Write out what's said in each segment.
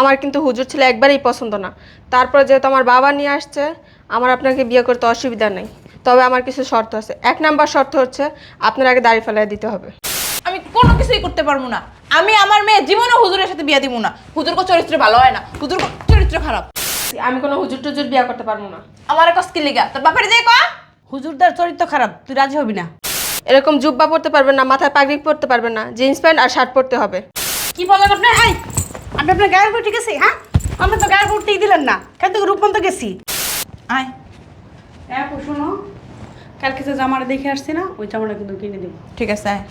আমার কিন্তু হুজুর ছেলে একবারেই পছন্দ না। তারপরে যেহেতু আমার বাবা নিয়ে আসছে আমার আপনাকে বিয়ে করতে অসুবিধা নেই। তবে আমার কিছু শর্ত আছে। এক নাম্বার শর্ত হচ্ছে আপনার আগে দাড়ি ফেলাই দিতে হবে। আমি কোনো কিছুই করতে পারব না। আমি আমার মেয়ে জীবনে হুজুরের সাথে বিয়ে দিব না। হুজুর কো চরিত্র ভালো হয় না। হুজুর কো চরিত্র খারাপ। আমি কোনো হুজুর টুজুর বিয়ে করতে পারব না। আমার কস কি লিগা? তোর বাপের যে কয়া হুজুরদার চরিত্র খারাপ। তুই রাজি হবি না। এরকম জুব্বা পরতে পারবেন না মাথায় পাগড়ি পরতে পারবেন না জিন্স প্যান্ট আর শার্ট পরতে হবে। কি বলেন আপনি? আই আপনি আপনার গায়ের উপর ঠিক আছে হ্যাঁ? আমরা তো গায়ের উপর উঠতেই দিলেন না। কেন তো রূপন্ত গেছি। আয়। হ্যাঁ শোনো। কালকে যে জামাটা দেখে আসছি না ওই জামাটা কিন্তু কিনে দেবো। ঠিক আছে আয়।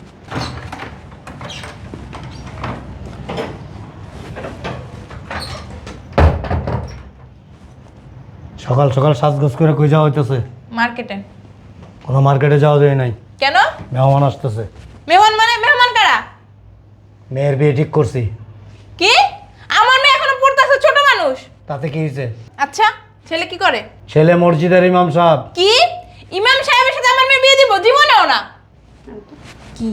সকাল সকাল সাজগোজ করে কই যাওয়া হইতেছে? মার্কেটে। কোনো মার্কেটে যাওয়া যায় নাই। কেন? মেহমান আসতেছে। মেহমান মানে মেহমান কারা? মেয়ের বিয়ে ঠিক করছি। কি আমার মেয়ে এখনও পড়তেছে ছোট মানুষ তাতে কি হয়েছে? আচ্ছা ছেলে কি করে? ছেলে মসজিদের ইমাম সাহেব। কি? ইমাম সাহেবের সাথে আমার মেয়ে বিয়ে দিব জীবনেও না। কি?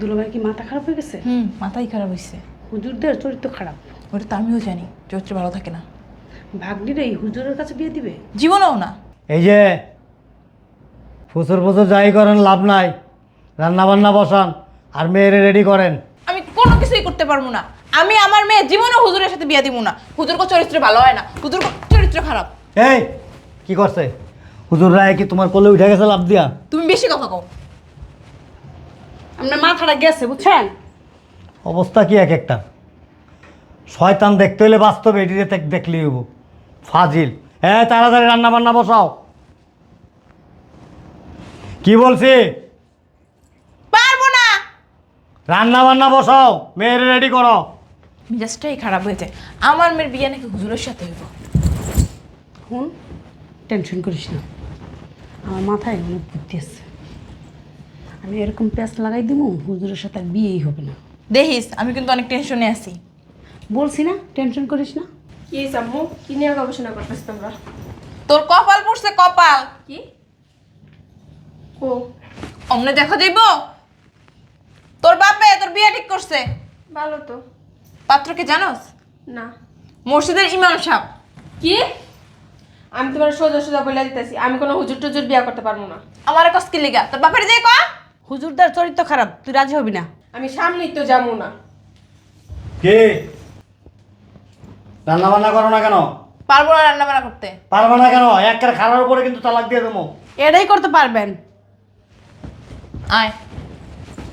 দুলোভাই কি মাথা খারাপ হয়ে গেছে? হুম মাথাই খারাপ হয়েছে হুজুরদের চরিত্র খারাপ। ওটা তো আমিও জানি চরিত্র ভালো থাকে না। ভাগ্নিরা এই হুজুরের কাছে বিয়ে দিবে? জীবনেও না। এই যে ফুসুর ফুসুর যাই করেন লাভ নাই। রান্না বান্না বসান আর মেয়েরে রেডি করেন। আমি কোনো কিছুই করতে পারব না। আমি আমার মেয়ে জীবনে হুজুরের সাথে বিয়ে দিব না। হুজুর কো চরিত্র ভালো হয় না। হুজুর কো চরিত্র খারাপ। এই কি করছে? হুজুর রায় কি তোমার কোলে উঠে গেছে লাভ দিয়া? তুমি বেশি কথা কও। আপনার মাথাটা গেছে বুঝছেন? অবস্থা কি এক একটা? শয়তান দেখতে হলে বাস্তবে এটিতে দেখ- দেখলেই হব ফাজিল। হ্যাঁ তাড়াতাড়ি রান্না বান্না বসাও। কি বলছি? পারব না। রান্না বান্না বসাও। মেয়ের রেডি করো। মেজাজটাই খারাপ হয়েছে। আমার মেয়ের বিয়ে নাকি হুজুরের সাথে হইব। হুন টেনশন করিস না। আমার মাথায় অনেক বুদ্ধি আছে। আমি এরকম প্যাঁচ লাগাই দিব হুজুরের সাথে আর বিয়েই হবে না। দেখিস আমি কিন্তু অনেক টেনশনে আছি। বলছি না টেনশন করিস না। কি আম্মু? কি নিয়ে গবেষণা করতেছি তোমরা? তোর কপাল পড়ছে কপাল। কি? ও অমনে দেখা যাইব? তোর বাপে তোর বিয়ে ঠিক করছে? ভালো তো। পাত্র কি জানোস? না। মসজিদের ইমাম সাহেব। কি? আমি তোমার সোজা সোজা বলে দিতেছি আমি কোনো হুজুর টুজুর বিয়া করতে পারব না। আমার কস কি লিগা? তোর বাপের যে কয়া? হুজুরদার চরিত্র খারাপ তুই রাজি হবি না। আমি সামনেই তো যাব না। কে? রান্না বান্না করো না কেন? পারব না রান্না বান্না করতে। পারবে না কেন? একটা খারার উপরে কিন্তু তালাক দিয়ে দেবো। এটাই করতে পারবেন। আয়।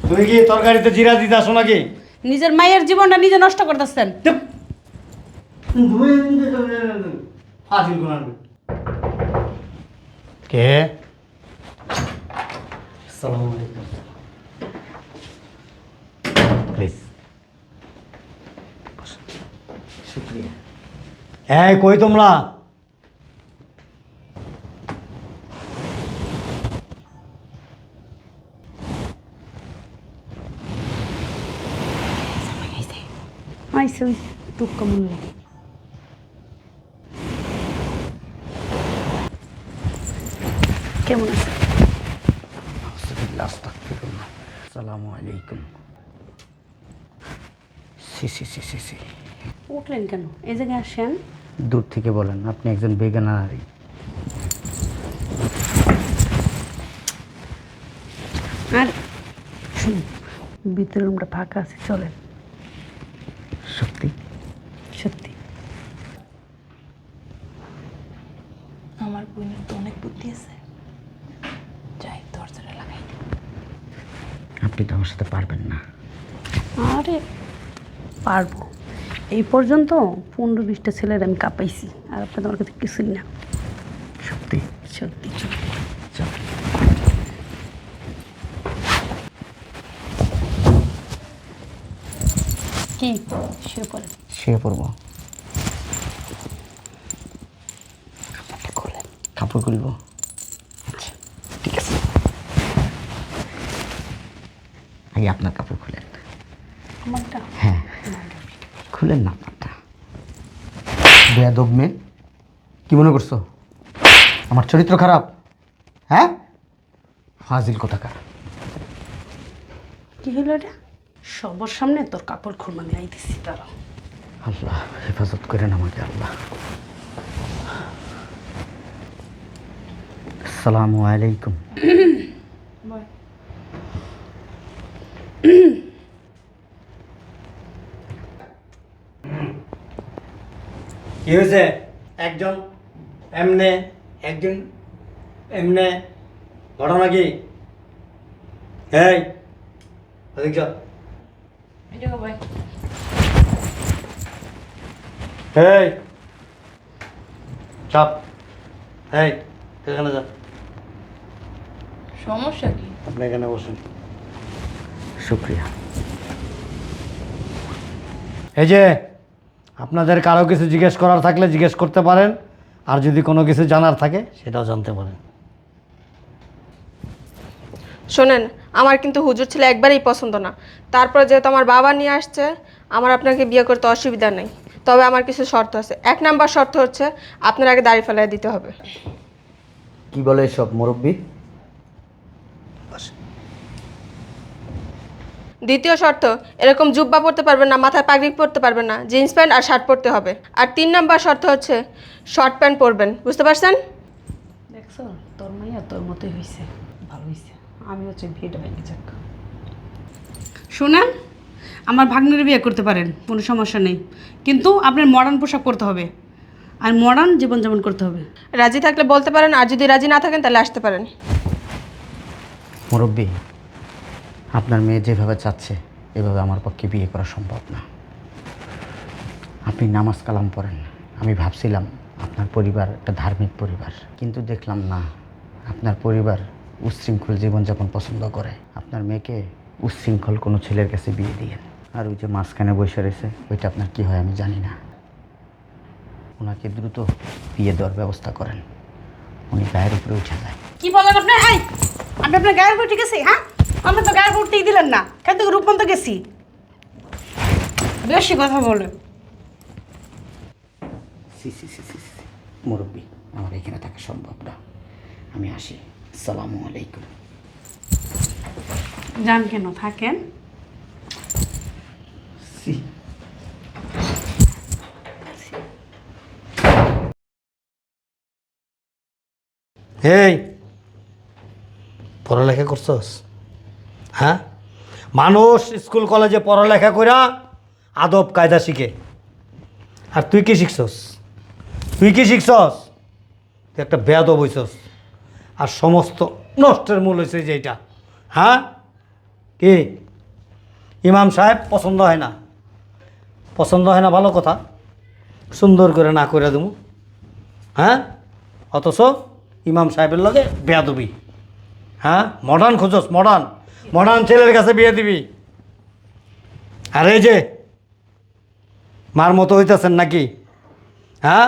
তুমি কি তরকারিতে জিরা দিতে আসো নাকি? নিজের মায়ের জীবনটা নিজে নষ্ট করতেছেন। কে? প্লিজ। শুক্রিয়া। হ্যাঁ কই তোমরা? আইসে ওই টুক্কা মূল্য কেমন আছে? আসসালামু আলাইকুম। সি সি সি সি সি। উঠলেন কেন? এই জায়গায় আসেন। দূর থেকে বলেন আপনি একজন বেগানা নারী। আর শুনুন ভিতরে রুমটা ফাঁকা আছে চলেন সত্যি সত্যি আমার বোনের তো অনেক বুদ্ধি আছে যাই দরজাটা লাগাই আপনি তো আমার সাথে পারবেন না। আরে পারব। এই পর্যন্ত পনেরো বিশটা ছেলের আমি কাঁপাইছি আর আপনার আমার কাছে কিছুই না। সত্যি? সত্যি কি? শুয়ে পড়েন। শুয়ে পড়ব। কাপড় খুলব আচ্ছা ঠিক আছে আগে আপনার কাপড় খুলেন। আমারটা? হ্যাঁ। খুলেন না আপনারটা বেয়াদব মেয়ে। কি মনে করছ? আমার চরিত্র খারাপ। হ্যাঁ? ফাজিল কোথাকার। কি হলো এটা? সবার সামনে তোর কাপড় খুলমা আমি আইতেছি তারা আল্লাহ হেফাজত করেন আমাকে আল্লাহ। আসসালামু আলাইকুম। কি হয়েছে? একজন এমনে একজন এমনে ঘটনা কি? এই ওদিক যাও। ভাই। এই চাপ। এই এখানে যা। সমস্যা কি? আপনি এখানে বসুন। শুক্রিয়া। এই যে আপনাদের কারও কিছু জিজ্ঞেস করার থাকলে জিজ্ঞেস করতে পারেন আর যদি কোনো কিছু জানার থাকে সেটাও জানতে পারেন। শোনেন আমার কিন্তু হুজুর ছেলে একবারেই পছন্দ না। তারপরে যেহেতু আমার বাবা নিয়ে আসছে আমার আপনাকে বিয়ে করতে অসুবিধা নেই। তবে আমার কিছু শর্ত আছে। এক নাম্বার শর্ত হচ্ছে আপনার আগে দাড়ি ফেলাই দিতে হবে। কি বলে সব মুরব্বী? দ্বিতীয় শর্ত এরকম জুব্বা পরতে পারবেন না মাথায় পাগড়ি পরতে পারবেন না জিন্স প্যান্ট আর শার্ট পরতে হবে। আর তিন নম্বর শর্ত হচ্ছে শর্ট প্যান্ট পরবেন বুঝতে পারছেন? দেখছ তোর মাইয়া তোর মতোই হয়েছে ভালো হয়েছে আমি হচ্ছে বিয়েটা ভেঙে যাক। শুনেন আমার ভাগ্নের বিয়ে করতে পারেন কোনো সমস্যা নেই। কিন্তু আপনার মডার্ন পোশাক পরতে হবে আর মডার্ন জীবনযাপন করতে হবে। রাজি থাকলে বলতে পারেন আর যদি রাজি না থাকেন তাহলে আসতে পারেন। মুরব্বী আপনার মেয়ে যেভাবে চাচ্ছে, এভাবে আমার পক্ষে বিয়ে করা সম্ভব না। আপনি নামাজ কালাম পড়েন আমি ভাবছিলাম আপনার পরিবার একটা ধার্মিক পরিবার, কিন্তু দেখলাম না। আপনার পরিবার উচ্ছৃঙ্খল জীবনযাপন পছন্দ করে। আপনার মেয়েকে উচ্ছৃঙ্খল কোনো ছেলের কাছে বিয়ে দিয়েন আর ওই যে মাঝখানে বসে রয়েছে, ওইটা আপনার কি হয় আমি জানি না। ওনাকে দ্রুত বিয়ে দেওয়ার ব্যবস্থা করেন। উনি গায়ের উপরে উঠে যায়। কি বলেন আপনি? আপনি আপনার গায়ের উপর ঠিক আছে হ্যাঁ? আমরা তো গায়ে উঠতেই দিলেন না। কেন তো রূপন্ত গেছি। বেশি কথা বলে। সি সি সি সি সি মুরব্বী আমার এখানে থাকা সম্ভব না। আমি আসি। আসসালামু আলাইকুম। যান কেন? থাকেন? সি। এই পড়ালেখা করছস? হ্যাঁ? মানুষ স্কুল, কলেজে পড়ালেখা কইরা আদব, কায়দা শিখে। আর তুই কি শিখছস? তুই কি শিখছস? তুই একটা বেয়াদব হইছস। আর সমস্ত নষ্টের মূল হয়েছে যে এইটা। হ্যাঁ? কি? ইমাম সাহেব পছন্দ হয় না। পছন্দ হয় না ভালো কথা। সুন্দর করে না করে দেবো হ্যাঁ? অথচ ইমাম সাহেবের লগে বেয়াদবি। হ্যাঁ? মডার্ন খোঁজস মডার্ন মডার্ন ছেলের কাছে বিয়ে দিবি? আর এই যে মার মতো হইতেছেন নাকি? হ্যাঁ?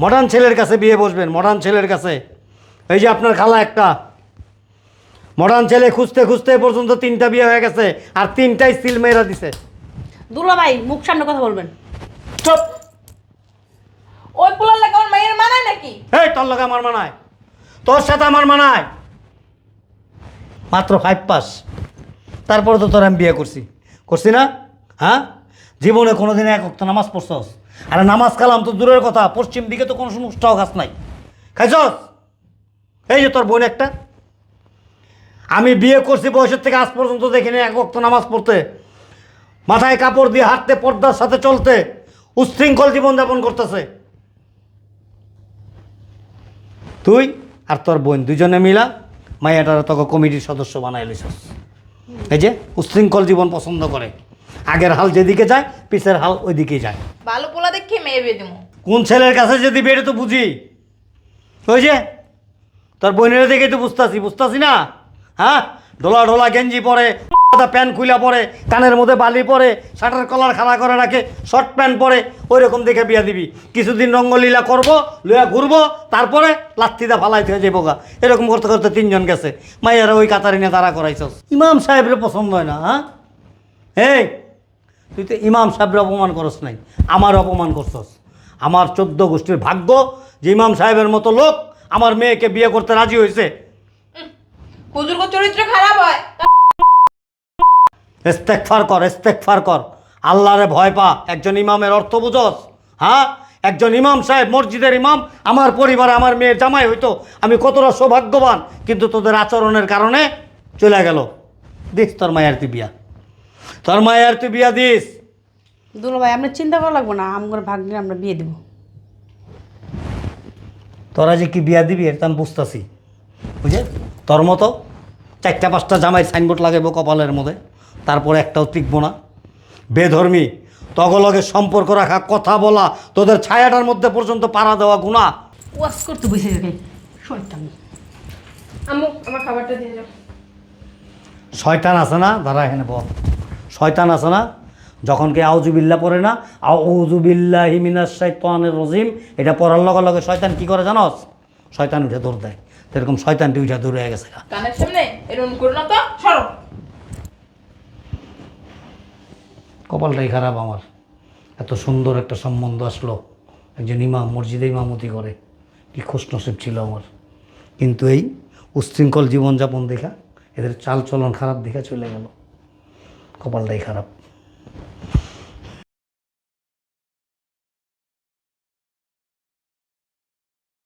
মডার্ন ছেলের কাছে বিয়ে বসবেন মডার্ন ছেলের কাছে। এই যে আপনার খালা একটা। মডার্ন ছেলে খুঁজতে খুঁজতে পর্যন্ত তিনটা বিয়ে হয়ে গেছে আর তিনটাই সিল মেয়েরা দিছে। দুলা ভাই মুখ সামনে কথা বলবেন। চুপ। ওই পোলার লাগে আমার মায়ের মানায় নাকি? এই তোর লগে আমার মানায়। তোর সাথে আমার মানায়। মাত্র ফাইভ পাস তারপরে তো তোর আমি বিয়ে করছি। করছি না? হ্যাঁ? জীবনে কোনো দিনে এক অক্ত নামাজ পড়ছস। আরে নামাজ কালাম তো দূরের কথা, পশ্চিম দিকে তো কোনো সমস্যাও গাছ নাই। খাইছস? এই যে তোর বোন একটা। আমি বিয়ে করছি বয়সের থেকে আজ পর্যন্ত দেখিনি এক অক্ত নামাজ পড়তে। মাথায় কাপড় দিয়ে হাঁটতে, পর্দার সাথে চলতে উচ্ছৃঙ্খল জীবনযাপন করতেছে। তুই আর তোর বোন দুজনে মিলা মাইয়াটার তোকে কমিটির সদস্য বানাই লিছস এই যে উশৃঙ্খল জীবন পছন্দ করে। আগের হাল যেদিকে যায় পিসের হাল ওইদিকে যায়। ভালো পোলা দেখে মেয়ে বিয়ে দেবো কোন ছেলের কাছে যদি বেড়ে তো বুঝি? ওই যে তোর বোনের দেখে তো বুঝতাছি বুঝতাছি না? হ্যাঁ? ঢোলা ঢোলা গেঞ্জি পরে। প্যান্ট খুলা পরে, কানের মধ্যে বালি পরে শার্টের কলার খাড়া করে রাখে, শর্ট প্যান্ট পরে ওই রকম দেখে বিয়া দিবি। কিছুদিন রঙ্গলীলা করব, লইয়া ঘুরবো, তারপরে লাত্তিদা ফালাইতে হয়ে যাব গা। এরকম করতে করতে তিনজন গেছে। মাইয়ারা ওই কাতারিনে তারা করাইছস। ইমাম সাহেবের পছন্দ হয় না হ্যাঁ? তুই তো ইমাম সাহেবের অপমান করস নাই, আমার অপমান করছস। আমার চোদ্দ গোষ্ঠীর ভাগ্য, যে ইমাম সাহেবের মতো লোক আমার মেয়েকে বিয়ে করতে রাজি হয়েছে চরিত্র খারাপ হয়। ইস্তেকফার কর ইস্তেকফার কর। আল্লাহরে ভয় পা। একজন ইমামের অর্থ বুঝস? হ্যাঁ? একজন ইমাম সাহেব মসজিদের ইমাম আমার পরিবারে আমার মেয়ের জামাই হইতো। আমি কতটা সৌভাগ্যবান। কিন্তু তোদের আচরণের কারণে চলে গেল। দিস তোর মায়ের তুই বিয়া। তোর মায়ের তুই বিয়া দিস। দুলো ভাই আপনার চিন্তা করা লাগবো না। আমার ভাগ্নে আমরা বিয়ে দেবো। তোরা যে কি বিয়া দিবি এটা আমি বুঝতেছি। বুঝে তোর মতো চারটা পাঁচটা জামাই সাইনবোর্ড লাগাইবো কপালের মধ্যে। তারপরে একটাও টিকবো না। বেধর্মী তগলগে সম্পর্ক রাখা কথা বলা তোদের ছায়াটার মধ্যে পর্যন্ত পাড়া দেওয়া গুণা ওয়াশ করতে বসে যাবে শয়তান। আম্মু আমার খাবারটা দিয়ে যাও শয়তান আছে না? দাঁড়া এখানে বল। শয়তান আছে না? যখন কে আউজুবিল্লা পড়ে না? আউজুবিল্লা হিমিনাস শৈতানের রজিম। এটা পড়ার লগে লগে শয়তান কি করে জানস? শয়তান উঠে দৌড় দেয়। তো এরকম শয়তানটি উঠে দৌড়ে গেছে কানের সামনে এরকম করো না তো। কপালটাই খারাপ আমার। এত সুন্দর একটা সম্বন্ধ আসলো। একজন ইমাম, মসজিদে ইমামতি করে। কি খুশনসিব ছিল আমার। কিন্তু এই উশৃঙ্খল জীবনযাপন দেখা, এদের চালচলন খারাপ দেখা চলে গেল। কপালটাই খারাপ।